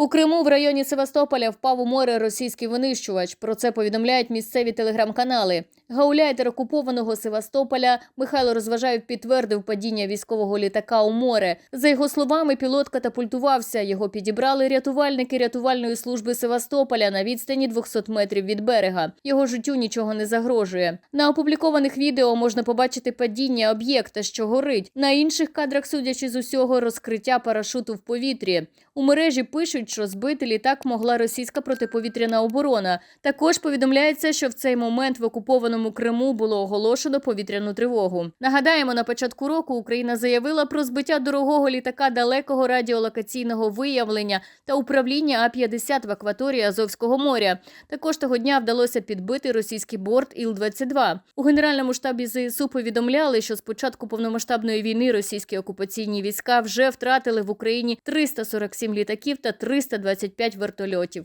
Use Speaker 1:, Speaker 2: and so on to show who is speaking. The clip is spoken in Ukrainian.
Speaker 1: У Криму в районі Севастополя впав у море російський винищувач. Про це повідомляють місцеві телеграм-канали. Гауляйтер окупованого Севастополя Михайло Розважаєв підтвердив падіння військового літака у море. За його словами, пілот катапультувався. Його підібрали рятувальники рятувальної служби Севастополя на відстані 200 метрів від берега. Його життю нічого не загрожує. На опублікованих відео можна побачити падіння об'єкта, що горить. На інших кадрах, судячи з усього, розкриття парашуту в повітрі. У мережі пишуть, що збити літак могла російська протиповітряна оборона. Також повідомляється, що в цей момент в окупованому Криму було оголошено повітряну тривогу. Нагадаємо, на початку року Україна заявила про збиття дорогого літака далекого радіолокаційного виявлення та управління А-50 в акваторії Азовського моря. Також того дня вдалося підбити російський борт Іл-22. У генеральному штабі ЗСУ повідомляли, що з початку повномасштабної війни російські окупаційні війська вже втратили в Україні 347 літаків та 325 вертольотів.